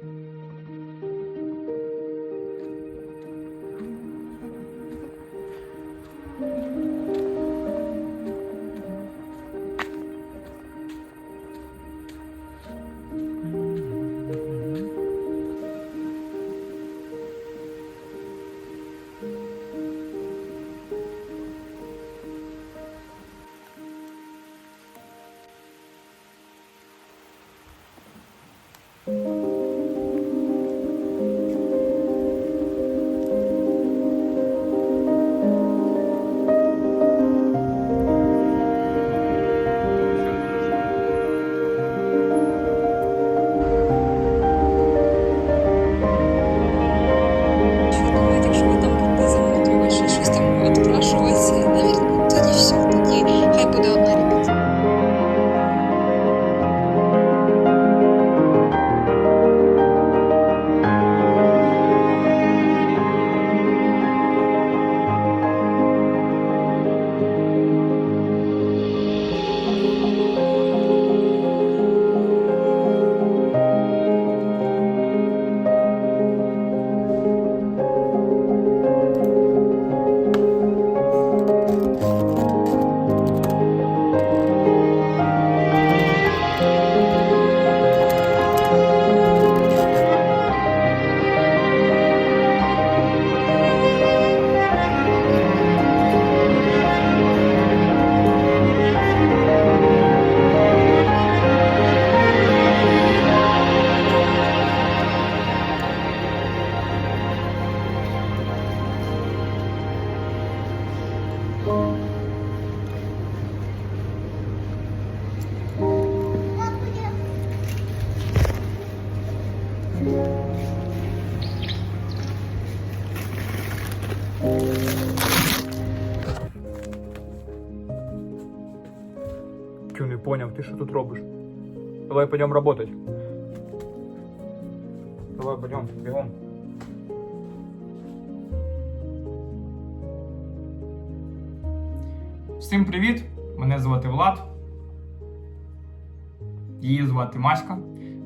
thank mm -hmm. you ты что тут робишь? Давай пойдем работать. Давай пойдем, бегом. Всім привіт! Мене звати Влад. Її звати Маська.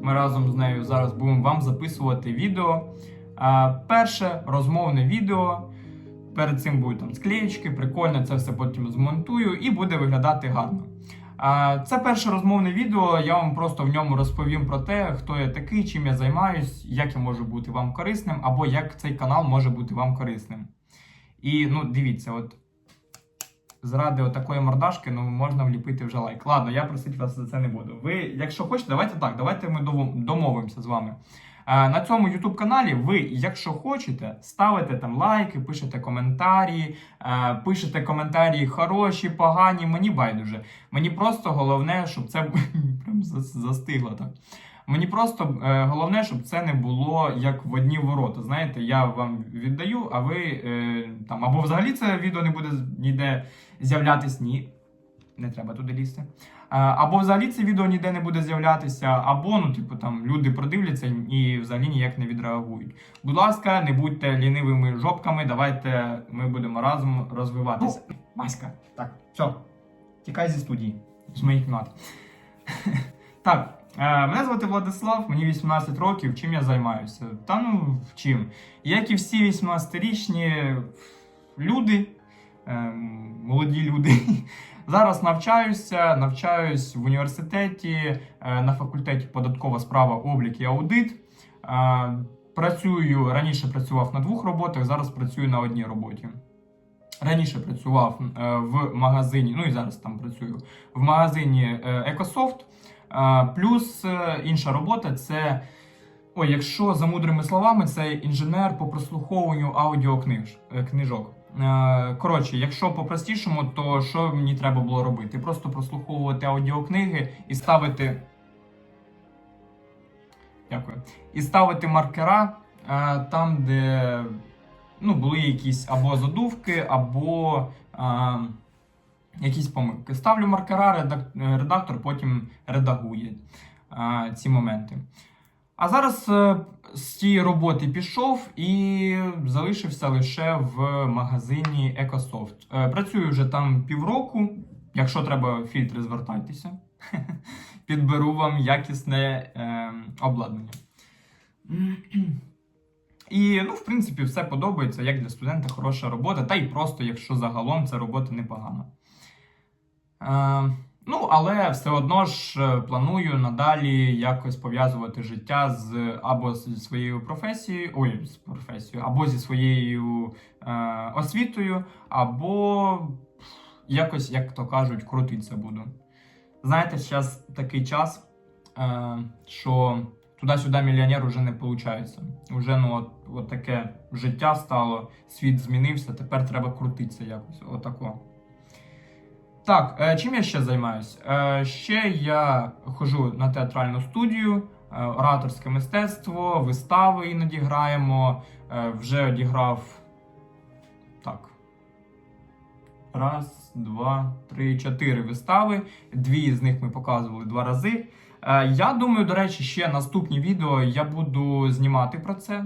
Ми разом з нею зараз будемо вам записувати відео. Перше розмовне відео. Перед цим будуть там склеєчки, прикольно, це все потім змонтую і буде виглядати гарно. Це перше розмовне відео. Я вам просто в ньому розповім про те, хто я такий, чим я займаюсь, як я можу бути вам корисним, або як цей канал може бути вам корисним. І ну, дивіться, от заради такої мордашки ну, можна вліпити вже лайк. Ладно, я просити вас за це не буду. Ви, якщо хочете, давайте так, давайте ми домовимося з вами. Е, На цьому YouTube каналі ви, якщо хочете, ставите там лайки, пишете коментарі, е, пишете коментарі хороші, погані, мені байдуже. Мені просто головне, щоб це прям зас- застигло так. Мені просто е, головне, щоб це не було як в одні ворота. Знаєте, я вам віддаю, а ви там або взагалі це відео не буде ніде з'являтись, ні. Не треба туди лізти. А, Або взагалі це відео ніде не буде з'являтися, або, ну, типу, там люди продивляться і взагалі ніяк не відреагують. Будь ласка, не будьте лінивими жопками, давайте ми будемо разом розвиватися. Маська, так, все, тікай зі студії, з моєї кімнати. Так, е, мене звати Владислав, мені 18 років. Чим я займаюся? Та ну чим? Як і всі 18-річні люди, ем, молоді люди. Зараз навчаюся, навчаюсь в університеті е, на факультеті податкова справа, облік і аудит. Е, Працюю раніше працював на двох роботах, зараз працюю на одній роботі. Раніше працював е, в магазині, ну і зараз там працюю в магазині Екософт. Плюс інша робота це, ой, якщо за мудрими словами, це інженер по прослуховуванню аудіокнижок. Е, Коротше, якщо по-простішому, то що мені треба було робити? Просто прослуховувати аудіокниги і ставити. Дякую. І ставити маркера е, там, де ну, були якісь або задувки, або е, якісь помилки. Ставлю маркера, редактор потім редагує е, ці моменти. А зараз е, з цієї роботи пішов і залишився лише в магазині Екософт. Е, Працюю вже там півроку. Якщо треба фільтри, звертайтеся. Підберу вам якісне е, обладнання. І, ну, в принципі, все подобається, як для студента хороша робота, та й просто, якщо загалом ця робота непогана. Е, ну, але все одно ж е, планую надалі якось пов'язувати життя з або зі своєю професією, ой, з професією, або зі своєю е, освітою, або якось, як то кажуть, крутитися буду. Знаєте, зараз такий час, е, що туди-сюди мільйонер уже не виходить. Уже ну, от, от таке життя стало, світ змінився, тепер треба крутитися якось. Отако. Так, е, чим я ще займаюсь? Е, ще я ходжу на театральну студію, е, ораторське мистецтво, вистави іноді граємо. Вже одіграв. Так. Раз, два, три, чотири вистави. Дві з них ми показували два рази. Я думаю, до речі, ще наступні відео я буду знімати про це.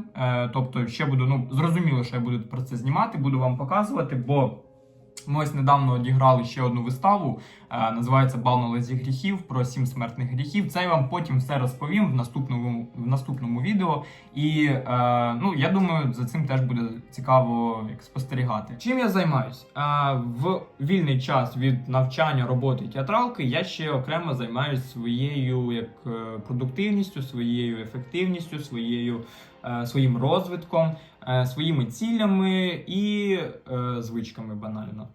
Тобто, ще буду, ну, зрозуміло, що я буду про це знімати, буду вам показувати, бо ми ось недавно одіграли ще одну виставу. е, Називається Бал на лезі гріхів про сім смертних гріхів. Це я вам потім все розповім в наступному, в наступному відео. І е, ну, я думаю, за цим теж буде цікаво як спостерігати. Чим я займаюсь? Е, в вільний час від навчання роботи театралки я ще окремо займаюся своєю як продуктивністю, своєю ефективністю, своєю, своїм розвитком, своїми цілями і е, звичками банально.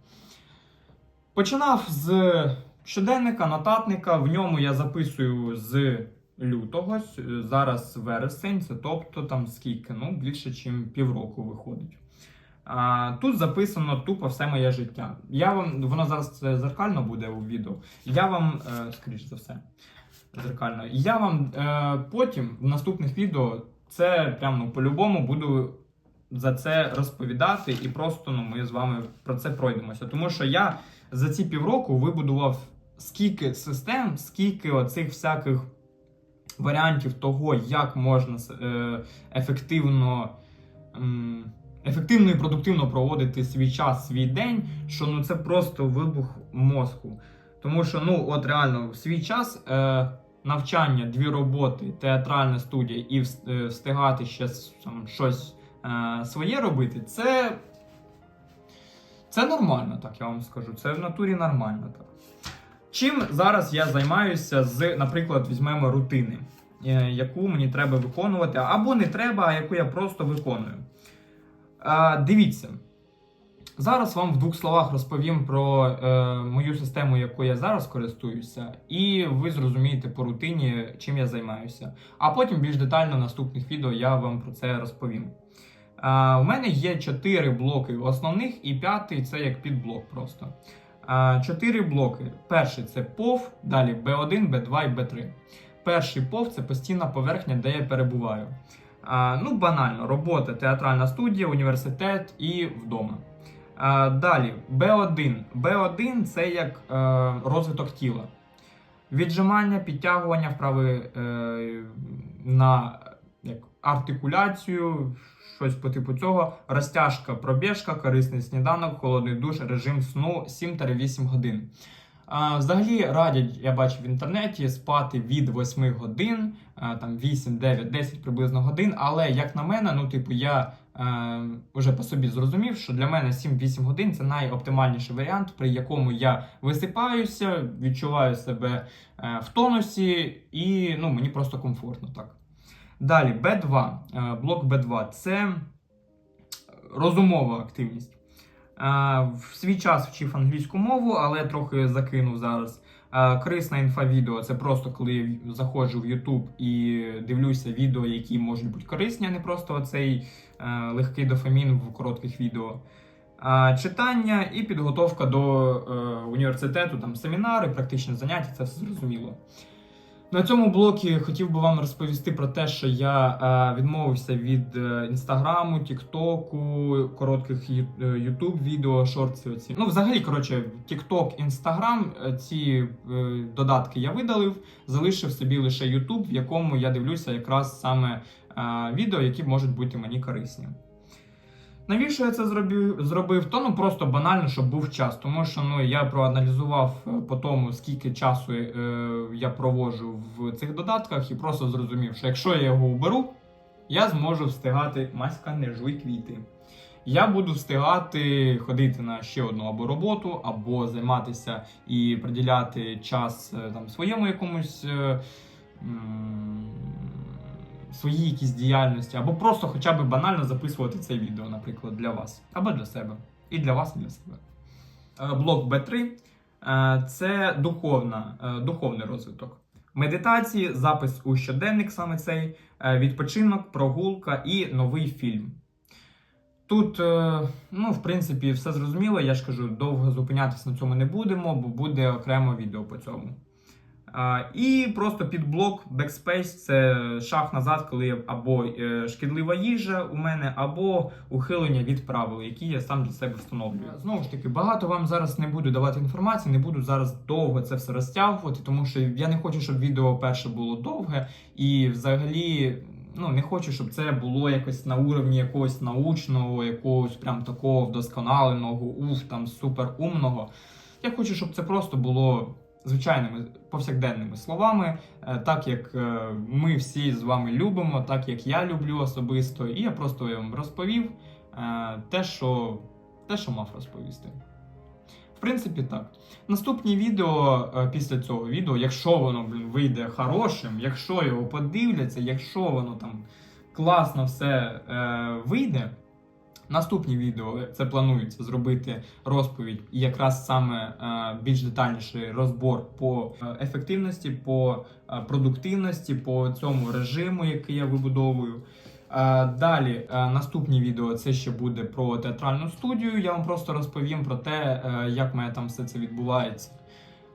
Починав з щоденника, нотатника. В ньому я записую з лютого. Зараз вересень, це тобто там скільки? Ну, більше, ніж півроку виходить. Тут записано тупо все моє життя. Я вам, воно зараз це зеркально буде у відео. Я вам, е, скоріш за все, зеркально. Я вам е, потім в наступних відео це прям ну, по-любому буду за це розповідати, і просто ну, ми з вами про це пройдемося. Тому що я за ці півроку вибудував скільки систем, скільки оцих всяких варіантів того, як можна е, ефективно. Ефективно і продуктивно проводити свій час, свій день, що ну це просто вибух мозку. Тому що, ну, от реально, в свій час е, навчання, дві роботи, театральна студія і е, встигати ще там, щось своє робити, це, це нормально, так я вам скажу. Це в натурі нормально. Так. Чим зараз я займаюся з, наприклад, візьмемо рутини, е, яку мені треба виконувати, або не треба, а яку я просто виконую. Е, дивіться. Зараз вам в двох словах розповім про е, мою систему, якою я зараз користуюся, і ви зрозумієте по рутині, чим я займаюся. А потім більш детально в наступних відео я вам про це розповім. У мене є чотири блоки основних, і п'ятий це як підблок просто. Чотири блоки. Перший це POV, далі B1, B2 і B3. Перший POV це постійна поверхня, де я перебуваю. Ну, банально, робота, театральна студія, університет і вдома. Далі, B1. B1 це як е, розвиток тіла. Віджимання, підтягування вправи е, на як, артикуляцію, щось по типу цього. Розтяжка, пробіжка, корисний сніданок, холодний душ, режим сну 7-8 годин. А, взагалі радять, я бачив в інтернеті, спати від 8 годин, а, там 8, 9, 10 приблизно годин. Але як на мене, ну типу, я е, вже по собі зрозумів, що для мене 7-8 годин це найоптимальніший варіант, при якому я висипаюся, відчуваю себе е, в тонусі, і ну, мені просто комфортно так. Далі, B2, е, блок B2 це розумова активність. Е, В свій час вчив англійську мову, але трохи закинув зараз. Е, Корисна інфа відео це просто коли я заходжу в YouTube і дивлюся відео, які можуть бути корисні, а не просто оцей легкий дофамін в коротких відео. Читання і підготовка до університету, там семінари, практичні заняття, це все зрозуміло. На цьому блокі хотів би вам розповісти про те, що я е, відмовився від е, інстаграму, тіктоку, коротких е, ютуб відео, шорти. Оці. Ну, взагалі, коротше, тікток, інстаграм, е, ці е, додатки я видалив, залишив собі лише ютуб, в якому я дивлюся якраз саме е, відео, які можуть бути мені корисні. Навіщо я це зробив? зробив? То ну просто банально, щоб був час. Тому що ну я проаналізував е, по тому, скільки часу е, я проводжу в цих додатках, і просто зрозумів, що якщо я його уберу, я зможу встигати Маська, не жуй квіти. Я буду встигати ходити на ще одну або роботу, або займатися і приділяти час е, там своєму якомусь е, м, своїй якійсь діяльності, або просто хоча б банально записувати це відео, наприклад, для вас, або для себе. І для вас, і для себе. Е, Блок Б3 е, це духовна, е, духовний розвиток. Медитації, запис у щоденник, саме цей, відпочинок, прогулка і новий фільм. Тут, ну, в принципі, все зрозуміло. Я ж кажу, довго зупинятися на цьому не будемо, бо буде окремо відео по цьому. І просто під блок Backspace це шаг назад, коли або е, шкідлива їжа у мене, або ухилення від правил, які я сам для себе встановлюю. Знову ж таки, багато вам зараз не буду давати інформації, не буду зараз довго це все розтягувати, тому що я не хочу, щоб відео перше було довге, і взагалі. Ну, не хочу, щоб це було якось на уровні якогось научного, якогось прям такого вдосконаленого, уф, там супер умного. Я хочу, щоб це просто було звичайними повсякденними словами, е, так як е, ми всі з вами любимо, так як я люблю особисто, і я просто вам розповів е, те, що, те, що мав розповісти. В принципі, так. Наступні відео після цього відео, якщо воно блін, вийде хорошим, якщо його подивляться, якщо воно там класно все е, вийде. Наступні відео це планується зробити розповідь і якраз саме е, більш детальніший розбор по е, ефективності, по е, продуктивності, по цьому режиму, який я вибудовую. Е, Далі е, наступні відео це ще буде про театральну студію. Я вам просто розповім про те, е, як мене там все це відбувається.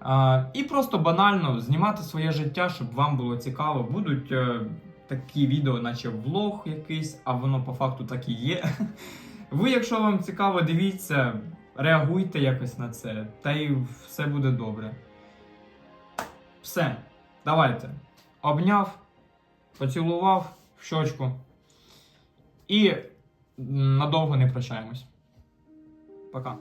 Е, І просто банально знімати своє життя, щоб вам було цікаво. Будуть е, такі відео, наче влог якийсь, а воно по факту так і є. Ви, якщо вам цікаво, дивіться, реагуйте якось на це, та й все буде добре. Все, давайте. Обняв, поцілував в щочку. І надовго не прощаємось. Пока.